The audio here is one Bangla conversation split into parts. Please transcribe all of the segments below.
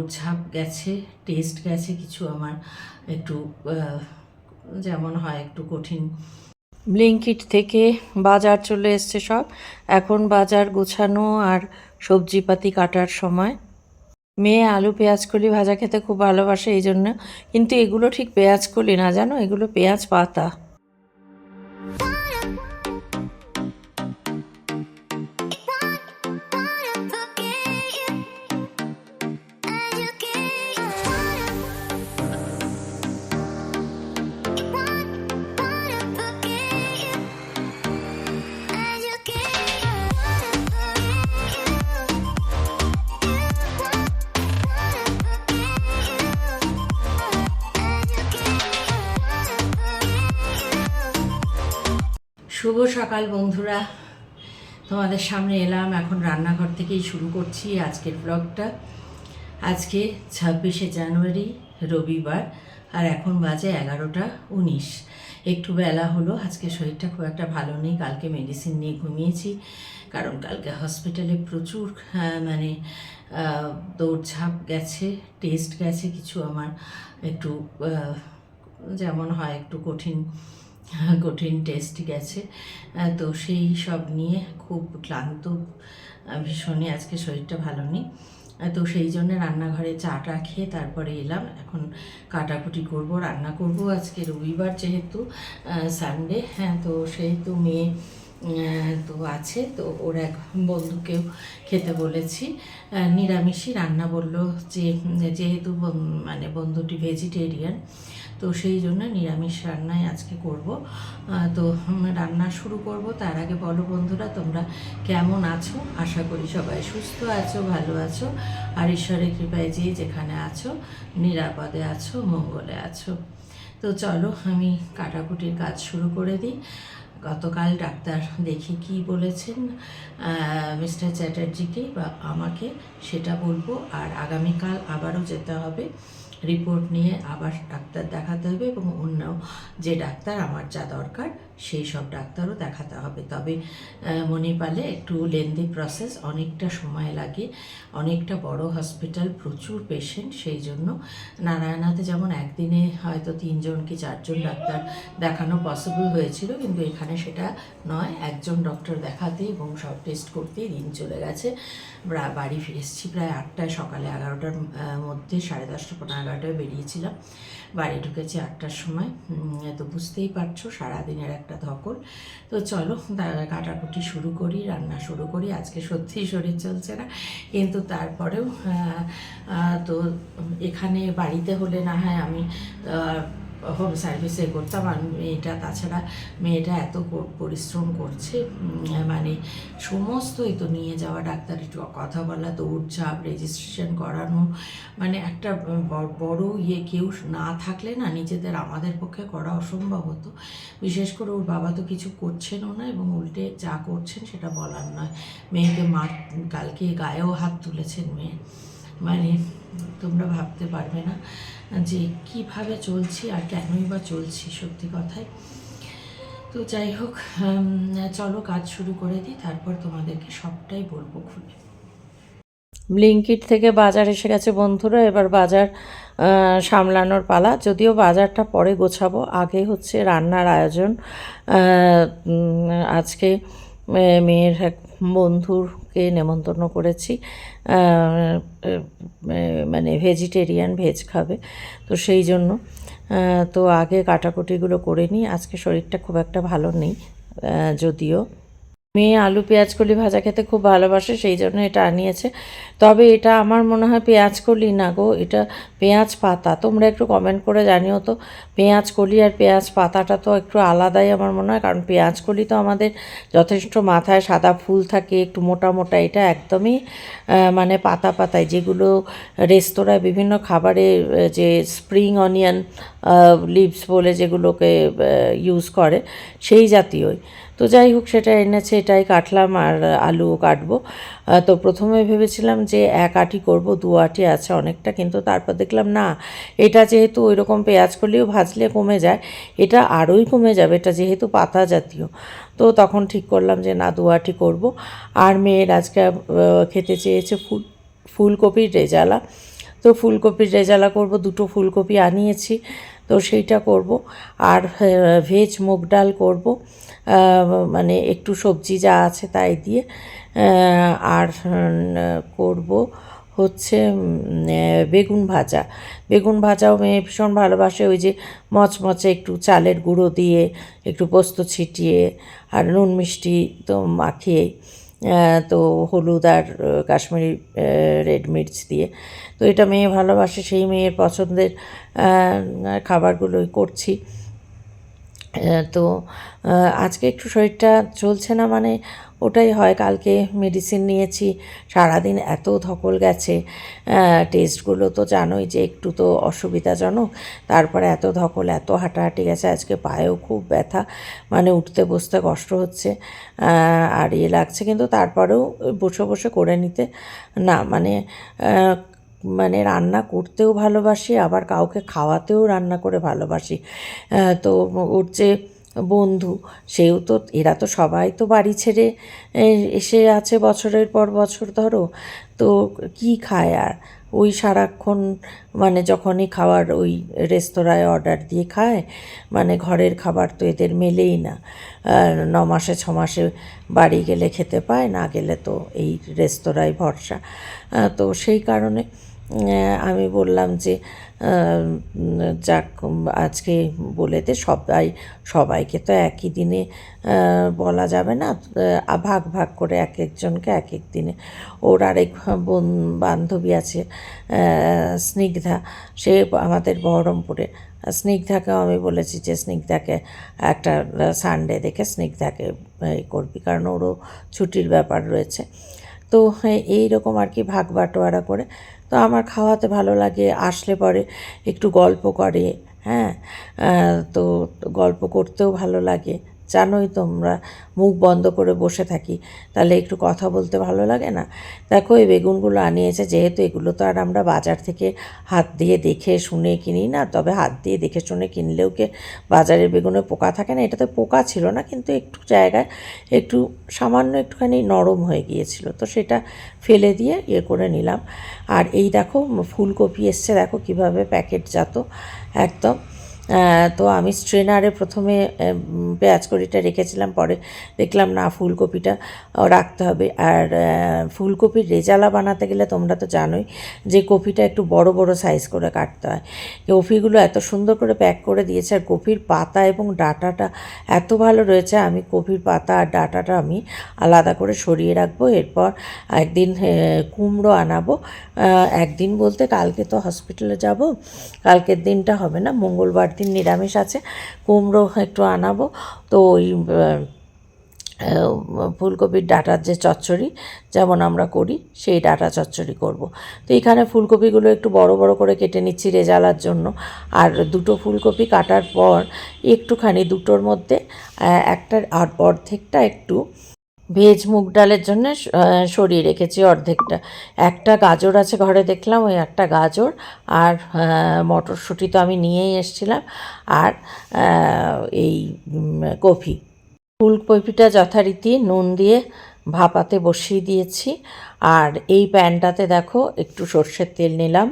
ঝাপ গেছে টেস্ট গেছে কিছু আমার একটু যেমন হয় একটু কঠিন। ব্লিঙ্কিট থেকে বাজার চলে এসছে সব। এখন বাজার গোছানো আর সবজিপাতি কাটার সময়। মেয়ে আলু পেঁয়াজ কলি ভাজা খেতে খুব ভালোবাসে এই জন্য। কিন্তু এগুলো ঠিক পেঁয়াজ কলি না, জানো? এগুলো পেঁয়াজ পাতা। শুভ সকাল বন্ধুরা। তোমাদের সামনে এলাম, এখন রান্নাঘর থেকেই শুরু করছি আজকের ব্লগটা আজকে ছাব্বিশে জানুয়ারি, রবিবার, আর এখন বাজে এগারোটা উনিশ। একটু বেলা হলো, আজকে শরীরটা খুব একটা ভালো নেই, কালকে মেডিসিন নিয়ে ঘুমিয়েছি, কারণ কালকে হসপিটালে প্রচুর মানে দৌড়ঝাঁপ গেছে টেস্ট গেছে, কিছু আমার একটু যেমন হয় একটু কঠিন কঠিন টেস্ট গেছে। তো সেই সব নিয়ে খুব ক্লান্ত ভীষণই আজকে শরীরটা ভালো নেই। তো সেই জন্য রান্নাঘরে চা টা খেয়ে তারপরে এলাম। এখন কাটাকুটি করব, রান্না করব আজকে রবিবার যেহেতু সানডে হ্যাঁ তো সেহেতু মেয়ে তো আছে, তো ওর এক বন্ধুকেও খেতে বলেছি। নিরামিষই রান্না বলল যে, যেহেতু মানে বন্ধুটি ভেজিটেরিয়ান তো সেই জন্য নিরামিষ রান্নাই আজকে করব। তো রান্না শুরু করব। তার আগে বলো বন্ধুরা, তোমরা কেমন আছো? আশা করি সবাই সুস্থ আছো, ভালো আছো। আর ঈশ্বরের কৃপায় যে যেখানে আছো, নিরাপদে আছো, মঙ্গলে আছো। তো চলো, আমি কাটাকুটির কাজ শুরু করে দিই। গতকাল ডাক্তার দেখি কি বলেছেন মিস্টার চ্যাটার্জিকে বা আমাকে সেটা বলব। আর আগামীকাল আবারও যেতে হবে। রিপোর্ট নিয়ে আবার ডাক্তার দেখাতে হবে এবং অন্য যে ডাক্তার, আমার যা দরকার সেই সব ডাক্তারও দেখাতে হবে। তবে মণিপালে একটু লেন্দি প্রসেস অনেকটা সময় লাগে, অনেকটা বড় হসপিটাল প্রচুর পেশেন্ট সেই জন্য নারায়ণাতে যেমন একদিনে হয়তো তিনজন কি চারজন ডাক্তার দেখানো পসিবল হয়েছিল, কিন্তু এখানে সেটা নয়, একজন ডক্টর দেখাতে এবং সব টেস্ট করতেই দিন চলে গেছে। বাড়ি ফিরে এসেছি প্রায় আটটায়, সকালে এগারোটার মধ্যে সাড়ে দশটা, পনেরো এগারোটায় বেরিয়েছিলাম। বাড়ি ঢুকেছি আটটার সময়। তো বুঝতেই পারছ, সারাদিনের একটা ধকল। তো চলো কাটাকুটি শুরু করি, রান্না শুরু করি। আজকে সত্যি শরীর চলছে না, কিন্তু তারপরেও তো এখানে বাড়িতে হলে না হয় আমি হোম সার্ভিসে করতাম আর মেয়েটা তাছাড়া মেয়েটা এত পরিশ্রম করছে মানে সমস্তই তো নিয়ে যাওয়া, ডাক্তারের কথা বলা দৌড়ঝাঁপ রেজিস্ট্রেশন করানো মানে একটা বড় ইয়ে কেউ না থাকলে না নিজেদের আমাদের পক্ষে করা অসম্ভব হতো। বিশেষ করে ওর বাবা তো কিছু করছেনও না এবং উল্টে যা করছেন সেটা বলার নয়। মেয়েকে মার, কালকে গায়েও হাত তুলেছেন মেয়ে। মানে তোমরা ভাবতে পারবে না। যে কীভাবে চলছি আর কেনই বা চলছি সত্যি কথায়। তো যাই হোক চলো কাজ শুরু করে দিই, তারপর তোমাদেরকে সবটাই বলব খুলে। ব্লিঙ্কিট থেকে বাজার এসে গেছে বন্ধুরা, এবার বাজার সামলানোর পালা। যদিও বাজারটা পরে গোছাবো, আগে হচ্ছে রান্নার আয়োজন আজকে মেয়ের এক বন্ধুকে নেমন্তন্ন করেছি। মানে ভেজিটেরিয়ান ভেজ খাবে। তো সেই জন্য তো আগে কাটাকুটিগুলো করে নিই। আজকে শরীরটা খুব একটা ভালো নেই যদিও। মেয়ে আলু পেঁয়াজ কলি ভাজা খেতে খুব ভালোবাসে, সেই জন্য এটা আনিয়েছে। তবে এটা আমার মনে হয় পেঁয়াজ কলি না গো, এটা পেঁয়াজ পাতা। তোমরা একটু কমেন্ট করে জানিও তো, পেঁয়াজ কলি আর পেঁয়াজ পাতাটা তো একটু আলাদাই আমার মনে হয়, কারণ পেঁয়াজ কলি তো আমাদের যথেষ্ট মাথায় সাদা ফুল থাকে, একটু মোটা মোটা। এটা একদমই মানে পাতা পাতায়। যেগুলো রেস্তোরাঁয় বিভিন্ন খাবারে যে স্প্রিং অনিয়ন লিভস বলে যেগুলোকে ইউজ করে, সেই জাতীয়ই। তো যাই হোক, সেটা এনেছে, এটাই কাটলাম আর আলুও কাটবো। তো প্রথমে ভেবেছিলাম যে এক আটি করব, দু আটি আছে অনেকটা, কিন্তু তারপর দেখলাম না, এটা যেহেতু ওই রকম পেঁয়াজ করলেও ভাজলে কমে যায়, এটা আরোই কমে যাবে, এটা যেহেতু পাতা জাতীয়। তো তখন ঠিক করলাম যে না, দু আটি করব। আর মেয়ের আজকে খেতে চেয়েছে ফুল, ফুলকপির রেজালা। তো ফুলকপির রেজালা করব, দুটো ফুলকপি আনিয়েছি, তো সেইটা করব। আর ভেজ মুগ ডাল করব। মানে একটু সবজি যা আছে তাই দিয়ে আর করব হচ্ছে বেগুন ভাজা। বেগুন ভাজাও মেয়ে ভীষণ ভালোবাসে ওই যে মচমচে একটু চালের গুঁড়ো দিয়ে একটু পোস্ত ছিটিয়ে আর নুন মিষ্টি তো মাখিয়ে আহ, তো হলুদ আর কাশ্মীরি রেড মির্চ দিয়ে। তো এটা মেয়ে ভালোবাসে সেই মেয়ের পছন্দের খাবারগুলোই করছি। তো আজকে একটু শরীরটা চলছে না মানে ওটাই হয়, কালকে মেডিসিন নিয়েছি, সারাদিন এত ধকল গেছে। টেস্টগুলো তো জানোই যে একটু তো অসুবিধাজনক, তারপরে এত ধকল, এত হাঁটাহাঁটি গেছে, আজকে পায়েও খুব ব্যথা মানে উঠতে বসতে কষ্ট হচ্ছে। আর ইয়ে লাগছে কিন্তু তারপরেও বসে বসে করে নিতে। না মানে মানে রান্না করতেও ভালোবাসি, আবার কাউকে খাওয়াতেও রান্না করে ভালোবাসি। তো ওর যে বন্ধু। সেও তো, এরা তো সবাই তো বাড়ি ছেড়ে এসে আছে বছরের পর বছর, ধরো। তো কি খায় আর? ওই সারাক্ষণ মানে যখনই খাবার ওই রেস্তোরাঁয় অর্ডার দিয়ে খায় মানে ঘরের খাবার তো এদের মেলেই না। ন মাসে, ছ মাসে বাড়ি গেলে খেতে পায়, না গেলে তো এই রেস্তোরাঁয় ভরসা। তো সেই কারণে আমি বললাম যে যাক, আজকে বলে দে সবাই, সবাইকে তো একই দিনে বলা যাবে না ভাগ ভাগ করে এক একজনকে এক এক দিনে। ওর আরেক বোন, বান্ধবী আছে স্নিগ্ধা, সে আমাদের বহরমপুরে। স্নিগ্ধাকেও আমি বলেছি যে স্নিগ্ধাকে একটা সানডে দেখে স্নিগ্ধাকে এই করবি, কারণ ওরও ছুটির ব্যাপার রয়েছে। তো এই রকম আর কি ভাগ বাটোয়ারা করে তো আমার খাওয়াতে ভালো লাগে, আসলে পরে একটু গল্প করে হ্যাঁ? তো গল্প করতেও ভালো লাগে। জানোই তোমরা মুখ বন্ধ করে বসে থাকি। তাহলে একটু কথা বলতে ভালো লাগে না? দেখো, এই বেগুনগুলো আনিয়েছে, যেহেতু এগুলো তো আর আমরা বাজার থেকে হাত দিয়ে দেখে শুনে কিনি না, তবে হাত দিয়ে দেখে শুনে কিনলেও কে বাজারের বেগুনে পোকা থাকে না? এটাতে পোকা ছিল না, কিন্তু একটু জায়গায় একটু সামান্য একটুখানি নরম হয়ে গিয়েছিল, তো সেটা ফেলে দিয়ে ইয়ে করে নিলাম। আর এই দেখো, ফুলকপি এসছে, দেখো কীভাবে প্যাকেটজাত, একদম। তো আমি স্ট্রেনারে প্রথমে পেঁয়াজ কড়িটা রেখেছিলাম, পরে দেখলাম না, ফুলকপিটা রাখতে হবে। আর ফুলকপির রেজালা বানাতে গেলে তোমরা তো জানোই যে কপিটা একটু বড় বড় সাইজ করে কাটতে হয়। কপিগুলো এত সুন্দর করে প্যাক করে দিয়েছে, আর কপির পাতা এবং ডাটাটা এত ভালো রয়েছে, আমি কপির পাতা আর ডাটাটা আমি আলাদা করে সরিয়ে রাখব। এরপর একদিন কুমড়ো আনাবো। একদিন বলতে কালকে তো হসপিটালে যাব, কালকের দিনটা হবে না, মঙ্গলবার দিন নিরামিষ আছে। কুমড়ো একটু আনাবো। তো ওই ফুলকপির ডাটার যে চচ্চড়ি যেমন আমরা করি, সেই ডাটা চচ্চড়ি করব। তো এখানে ফুলকপিগুলো একটু বড় বড় করে কেটে নিচ্ছি রেজালার জন্য। আর দুটো ফুলকপি কাটার পর একটুখানি দুটোর মধ্যে একটা অর্ধেকটা একটু ভেজ মুগ ডালের জন্য সরিয়ে রেখেছি অর্ধেকটা। একটা গাজর আছে ঘরে দেখলাম, ওই একটা গাজর আর মটরশুঁটি তো আমি নিয়েই এসেছিলাম আর এই কফি। ফুলকপিটা যথারীতি নুন দিয়ে ভাপাতে বসিয়ে দিয়েছি আর এই প্যানটাতে দেখো একটু সর্ষের তেল নিলাম।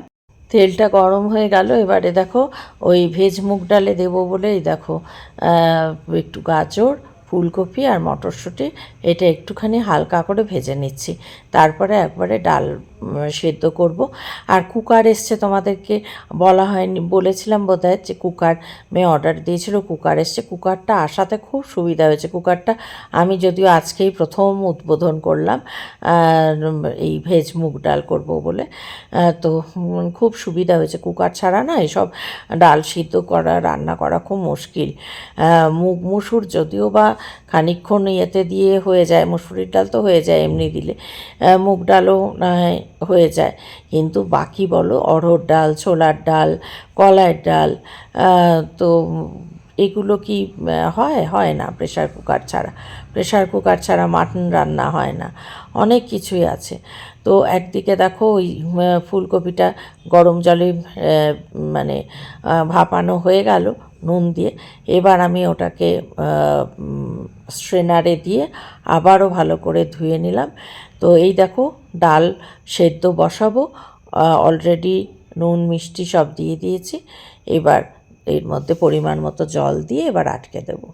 তেলটা গরম হয়ে গেল, এবারে দেখো ওই ভেজ মুগ ডালে দেবো বলেই দেখো একটু গাজর ফুলকপি আর মটরশুঁটি এটা একটুখানি হালকা করে ভেজে নিচ্ছি। তারপরে একবারে ডাল সেদ্ধ করব। আর কুকার এসছে তোমাদেরকে বলা হয়নি, বলেছিলাম বোধহয় যে কুকার মেয়ে অর্ডার দিয়েছিল, কুকার এসছে। কুকারটা আসাতে খুব সুবিধা হয়েছে। কুকারটা আমি যদিও আজকেই প্রথম উদ্বোধন করলাম এই ভেজ মুগ ডাল করব বলে তো খুব সুবিধা হয়েছে। কুকার ছাড়া না এসব ডাল সিদ্ধ করা, রান্না করা খুব মুশকিল। মুগ মুসুর যদিও বা খানিকক্ষণ ইয়েতে দিয়ে হয়ে যায়, মুসুরির ডাল তো হয়ে যায় এমনি দিলে। মুগ ডালও হয় যায়। কিন্তু বাকি বলো, অড়হর ডাল, ছোলার ডাল কলাইয়ের ডাল তো এগুলো কি হয়? হয় না প্রেশার কুকার ছাড়া। প্রেশার কুকার ছাড়া মাটন রান্না হয় না। অনেক কিছুই আছে। তো একদিকে দেখো ওই ফুলকপিটা গরম জলে মানে ভাপানো হয়ে গেল নুন দিয়ে। এবার আমি ওটাকে স্ট্রেনারে দিয়ে আবারও ভালো করে ধুয়ে নিলাম। তো এই দেখো, ডাল সেদ্ধ বসাবো অলরেডি নুন, মিষ্টি সব দিয়ে দিয়েছি। এবার এর মধ্যে পরিমাণ মতো জল দিয়ে এবার আটকে দেবো।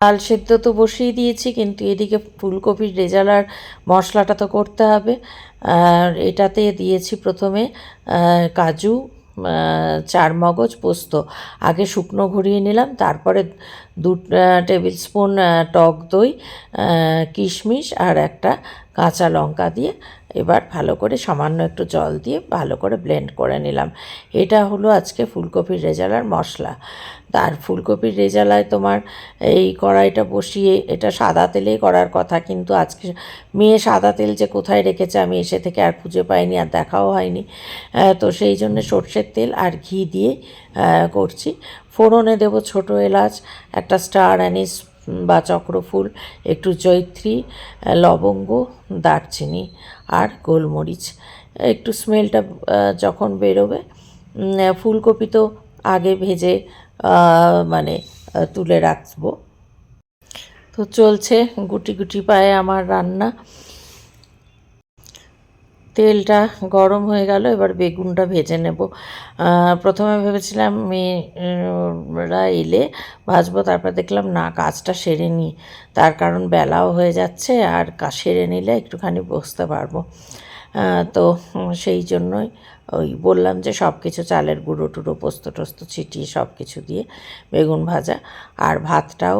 ডাল সেদ্ধ তো বসিয়ে দিয়েছি, কিন্তু এদিকে ফুলকপির রেজালার মশলাটা তো করতে হবে। আর এটাতে দিয়েছি প্রথমে কাজু চার মগজ পোস্ত। আগে শুকনো ঘুরিয়ে নিলাম, তারপরে দু টেবিল স্পুন টক দই কিশমিশ আর একটা কাঁচা লঙ্কা দিয়ে এবার ভালো করে সামান্য একটু জল দিয়ে ভালো করে ব্লেন্ড করে নিলাম। এটা হলো আজকে ফুলকপির রেজালার মশলা। তার ফুলকপির রেজালায় তোমার এই কড়াইটা বসিয়ে, এটা সাদা তেলেই করার কথা, কিন্তু আজকে মেয়ে সাদা তেল যে কোথায় রেখেছে আমি এসে থেকে আর খুঁজে পাইনি আর দেখাও হয়নি। তো সেই জন্য সর্ষের তেল আর ঘি দিয়ে করছি। ফোড়নে দেবো ছোটো এলাচ, একটা স্টার অ্যানিস বা চক্রফুল, একটু জৈত্রী লবঙ্গ, দারচিনি। আর গোলমরিচ। একটু স্মেলটা যখন বেরোবে ফুলকপি তো আগে ভেজে মানে তুলে রাখব। তো চলছে গুটি গুটি পায়ে আমার রান্না। তেলটা গরম হয়ে গেল, এবার বেগুনটা ভেজে নেব। প্রথমে ভেবেছিলাম মেয়েরা এলে ভাজবো, তারপর দেখলাম না, কাজটা সেরে নিই তার কারণ বেলাও হয়ে যাচ্ছে, আর সেরে নিলে একটুখানি বসতে পারব। তো সেই জন্যই ওই বললাম যে সব কিছু চালের গুঁড়ো টুড়ো, পোস্ত টোস্ত ছিটিয়ে সব কিছু দিয়ে বেগুন ভাজা আর ভাতটাও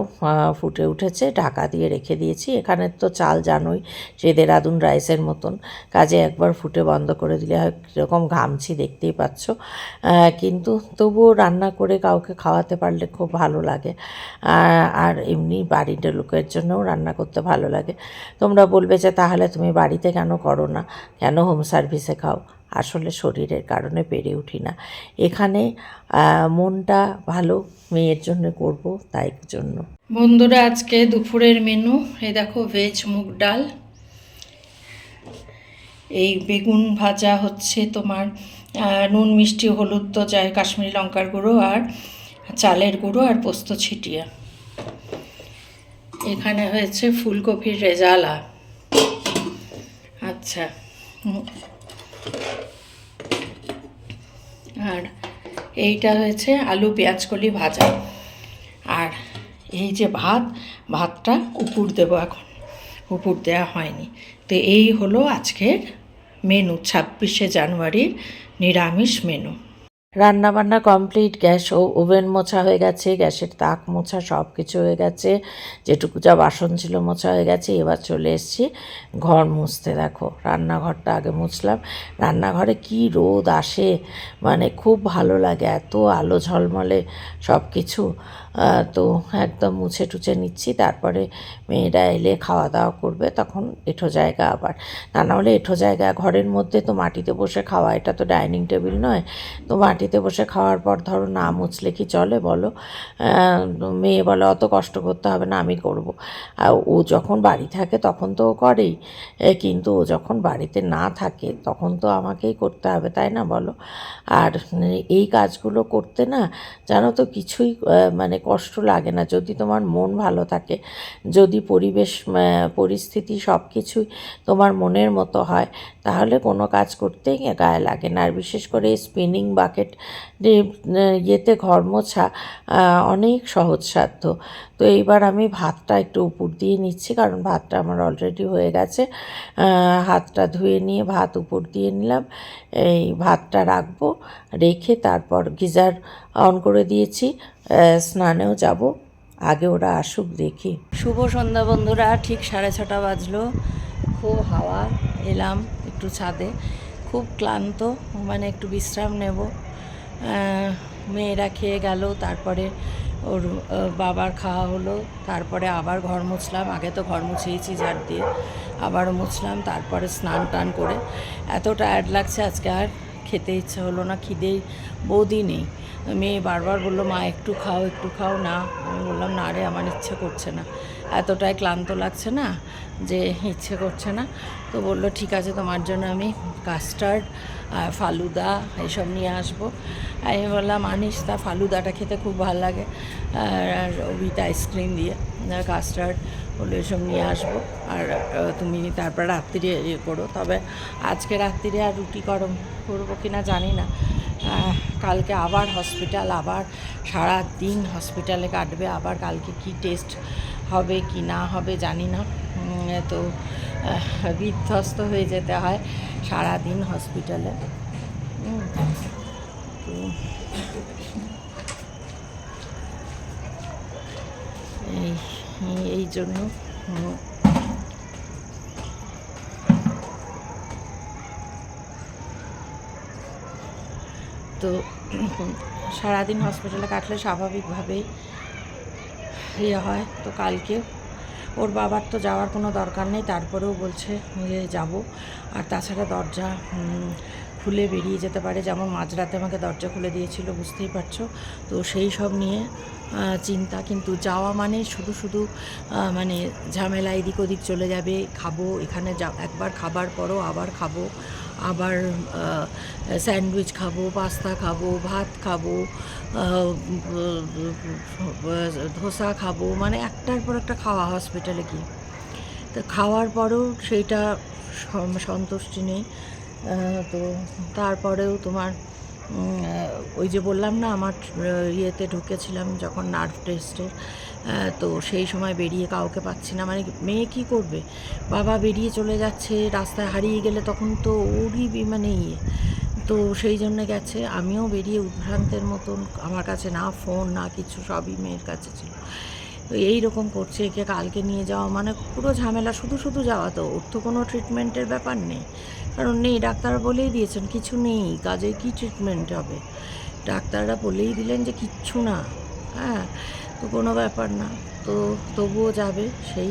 ফুটে উঠেছে, ঢাকা দিয়ে রেখে দিয়েছি। এখানে তো চাল জানোই সে দেরাদুন রাইসের মতন। কাজে একবার ফুটে বন্ধ করে দিলে হয় কীরকম ঘামছি দেখতেই পাচ্ছ। কিন্তু তবুও রান্না করে কাউকে খাওয়াতে পারলে খুব ভালো লাগে। আর এমনি বাড়িতে লোকের জন্যও রান্না করতে ভালো লাগে। তোমরা বলবে যে, তাহলে তুমি বাড়িতে কেন করো না? কেন হোম সার্ভিসে খাও? আসলে শরীরের কারণে পেরে উঠি না। এখানে মনটা ভালো, মেয়ের জন্য করব তাই জন্য। বন্ধুরা, আজকে দুপুরের মেনু, এই দেখো ভেজ মুগ ডাল। এই বেগুন ভাজা হচ্ছে তোমার নুন, মিষ্টি, হলুদ, তো যায় কাশ্মীরি লঙ্কার গুঁড়ো আর চালের গুঁড়ো আর পোস্ত ছিটিয়া। এখানে হয়েছে ফুলকপির রেজালা। আচ্ছা। আর এইটা হয়েছে আলু পেঁয়াজ কলি ভাজা। আর এই যে ভাত, ভাতটা উপুর দেবো এখন। উপুর দেওয়া হয়নি। তো এই হলো আজকের মেনু, ছাব্বিশে জানুয়ারির নিরামিষ মেনু। রান্না বান্না কমপ্লিট, গ্যাস ও ওভেন মোছা হয়ে গেছে, গ্যাসের তাক মোছা সব কিছু হয়ে গেছে, যেটুকু যা বাসন ছিল মোছা হয়ে গেছে, এবার চলে এসছি ঘর মুছতে। দেখো, রান্নাঘরটা আগে মুছলাম। রান্নাঘরে কি রোদ আসে মানে খুব ভালো লাগে, এত আলো ঝলমলে সব কিছু তো একদম মুছে টুছে নিচ্ছি। তারপরে মেয়েরা এলে খাওয়া দাওয়া করবে, তখন এঠো জায়গা আবার। তা নাহলে এঠো জায়গা, ঘরের মধ্যে তো মাটিতে বসে খাওয়া, এটা তো ডাইনিং টেবিল নয়। তো মাটিতে বসে খাওয়ার পর ধরো না মুছলে কি চলে বলো? মেয়ে বলে, অত কষ্ট করতে হবে না, আমি করব। আর ও যখন বাড়ি থাকে তখন তো ও করেই। কিন্তু ও যখন বাড়িতে না থাকে তখন তো আমাকেই করতে হবে, তাই না বলো? আর এই কাজগুলো করতে না জানো তো কিছুই মানে কষ্ট লাগে না। যদি তোমার মন ভালো থাকে, যদি পরিবেশ পরিস্থিতি সব কিছুই তোমার মনের মতো হয়, তাহলে কোনো কাজ করতেই গায়ে লাগে না। আর বিশেষ করে স্পিনিং বাকেট ইয়েতে ঘর মোছা অনেক সহজসাধ্য তো এইবার আমি ভাতটা একটু উপর দিয়ে নিচ্ছি, কারণ ভাতটা আমার অলরেডি হয়ে গেছে। হাতটা ধুয়ে নিয়ে ভাত উপর দিয়ে নিলাম। এই ভাতটা রাখব, রেখে তারপর গিজার অন করে দিয়েছি। স্নানেও যাব। আগে ওরা আসুক, দেখি। শুভ সন্ধ্যা বন্ধুরা, ঠিক সাড়ে ছটা বাজলো। খুব হাওয়া, এলাম একটু ছাদে। খুব ক্লান্ত মানে একটু বিশ্রাম নেব। মেয়েরা খেয়ে গেল, তারপরে ওর বাবার খাওয়া হলো। তারপরে আবার ঘর মুছলাম। আগে তো ঘর মুছিয়েছি ঝাড় দিয়ে। আবার মুছলাম, তারপরে স্নান টান করে। এত টায়ার্ড লাগছে আজকে আর খেতে ইচ্ছা হলো না খিদে বৌদি নেই। মেয়ে বারবার বলল, মা, একটু খাও একটু খাও। না, আমি বললাম, না রে, আমার ইচ্ছে করছে না। এতটাই ক্লান্ত লাগছে না, যে ইচ্ছে করছে না। তো বলল, ঠিক আছে, তোমার জন্য আমি কাস্টার্ড আর ফালুদা এসব নিয়ে আসব। আমি বললাম, আনিস, তা ফালুদাটা খেতে খুব ভালো লাগে। আর উইথ আইসক্রিম দিয়ে কাস্টার্ড বলে এসব নিয়ে আসব। আর তুমি তারপর রাত্রিরে ইয়ে করো। তবে আজকে রাত্রিরে আর রুটি গরম করব কি না জানি না। কালকে আবার হসপিটাল আবার সারা দিন হসপিটালে কাটবে, আবার কালকে কি টেস্ট হবে, কি না হবে জানি না। তো বিধ্বস্ত হয়ে যেতে হয় সারা দিন হসপিটালে এই এই জন্য তো, সারাদিন হসপিটালে কাটলে স্বাভাবিকভাবেই ইয়ে হয়। তো কালকে ওর বাবার তো যাওয়ার কোনো দরকার নেই, তারপরেও বলছে যে যাব। আর তাছাড়া দরজা খুলে বেরিয়ে যেতে পারে, যেমন মাঝরাতে আমাকে দরজা খুলে দিয়েছিল, বুঝতেই পারছ? তো সেই সব নিয়ে চিন্তা, কিন্তু যাওয়া মানে শুধু শুধু মানে ঝামেলা, এদিক ওদিক চলে যাবে, খাব, এখানে যা, একবার খাবার পরও আবার খাব। আবার স্যান্ডউইচ খাব, পাস্তা খাব, ভাত খাব ধোসা খাব মানে একটার পর একটা খাওয়া হসপিটালে গিয়ে। তো খাওয়ার পরেও সেইটা সন্তুষ্টি নেই। তো তারপরেও তোমার ওই যে বললাম না, আমার ইয়েতে ঢুকেছিলাম যখন নার্ভ টেস্টের তো সেই সময় বেরিয়ে কাউকে পাচ্ছি না। মানে মেয়ে কী করবে? বাবা বেরিয়ে চলে যাচ্ছে, রাস্তায় হারিয়ে গেলে তখন তো ওরই মানে ইয়ে। তো সেই জন্য গেছে। আমিও বেরিয়ে উদ্ভ্রান্তের মতন আমার কাছে না ফোন না কিছু, সবই মেয়ের কাছে ছিল। তো এই রকম করছে, একে কালকে নিয়ে যাওয়া মানে পুরো ঝামেলা, শুধু শুধু যাওয়া তো। ওর তো কোনো ট্রিটমেন্টের ব্যাপার নেই। কারণ নেই ডাক্তার বলেই দিয়েছেন, কিছু নেই, কাজে কি ট্রিটমেন্ট হবে? ডাক্তাররা বলেই দিলেন যে কিচ্ছু না। হ্যাঁ তো কোনো ব্যাপার না। তো তবুও যাবে সেই।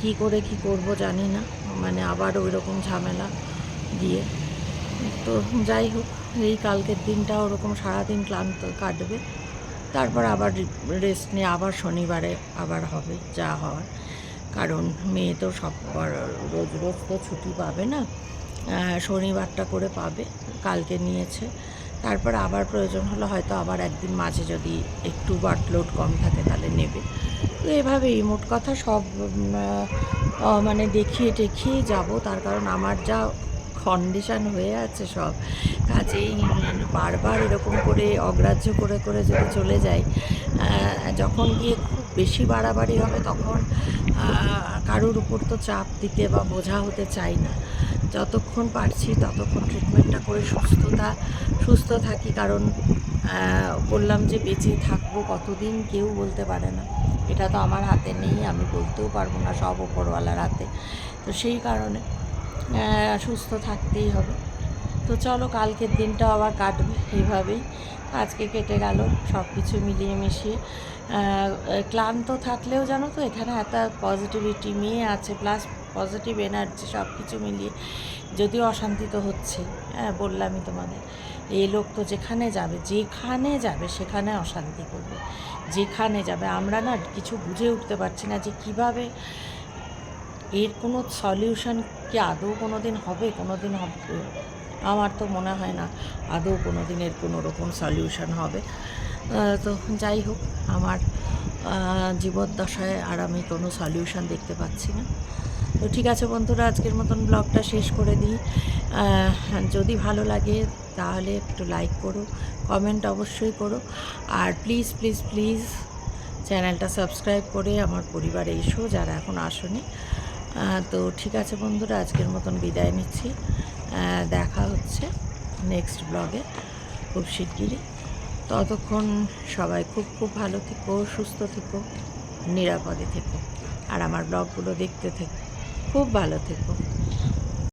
কি করে কি করব জানি না। মানে আবার ওই রকম ঝামেলা দিয়ে। তো যাই হোক, এই কালকের দিনটা ওরকম সারাদিন ক্লান্ত কাটবে। তারপর আবার রেস্ট নিয়ে আবার শনিবারে আবার হবে যা হওয়ার। কারণ মেয়ে তো সব রোজ রোজ তো ছুটি পাবে না। শনিবারটা করে পাবে। কালকে নিয়েছে। তারপর আবার প্রয়োজন হলে হয়তো আবার একদিন মাঝে যদি একটু ওয়ার্কলোড কম থাকে তাহলে নেবে। তো এভাবেই মোট কথা সব মানে দেখিয়ে টেখিয়ে যাব। তার কারণ আমার যা কন্ডিশান হয়ে আছে সব, কাজেই বারবার এরকম করে অগ্রাহ্য করে করে যদি চলে যাই যখন গিয়ে খুব বেশি বাড়াবাড়ি হবে তখন কারোর উপর তো চাপ দিতে বা বোঝা হতে চাই না। যতক্ষণ পারছি ততক্ষণ ট্রিটমেন্টটা করে সুস্থতা, সুস্থ থাকি। কারণ বললাম যে বেঁচে থাকব কতদিন কেউ বলতে পারে না। এটা তো আমার হাতে নেই, আমি বলতেও পারব না সব ওপরওয়ালার হাতে। তো সেই কারণে সুস্থ থাকতেই হবে। তো চলো কালকের দিনটাও আবার কাটবে এইভাবেই। আজকে কেটে গেল সব কিছু মিলিয়ে মিশিয়ে। ক্লান্ত থাকলেও জানো তো, এখানে এত পজিটিভিটি মেয়ে আছে প্লাস পজিটিভ এনার্জি সব কিছু মিলিয়ে। যদিও অশান্তি তো হচ্ছে হ্যাঁ বললামই তোমাদের। এই লোক তো যেখানে যাবে যেখানে যাবে সেখানে অশান্তি করবে। যেখানে যাবে, আমরা না কিছু বুঝে উঠতে পারছি না যে কীভাবে এর কোনো সলিউশন কি আদৌ কোনো দিন হবে কোনো দিন হবে আমার তো মনে হয় না আদৌ কোনো দিনের কোনো রকম সলিউশন হবে। তো যাই হোক, আমার জীবদ্দশায় আর আমি কোনো সলিউশন দেখতে পাচ্ছি না। তো ঠিক আছে বন্ধুরা, আজকের মতন ব্লগটা শেষ করে দিই। যদি ভালো লাগে তাহলে একটু লাইক করো কমেন্ট অবশ্যই করো। আর প্লিজ প্লিজ প্লিজ চ্যানেলটা সাবস্ক্রাইব করে আমার পরিবারে এসো যারা এখন আসনি। তো ঠিক আছে বন্ধুরা, আজকের মতন বিদায় নিচ্ছি। দেখা হচ্ছে নেক্সট ব্লগে খুব শিগগিরই। ততক্ষণ সবাই খুব খুব ভালো থেকো, সুস্থ থেকো, নিরাপদে থেকো। আর আমার ব্লগগুলো দেখতে থেকো। খুব ভালো থেকো।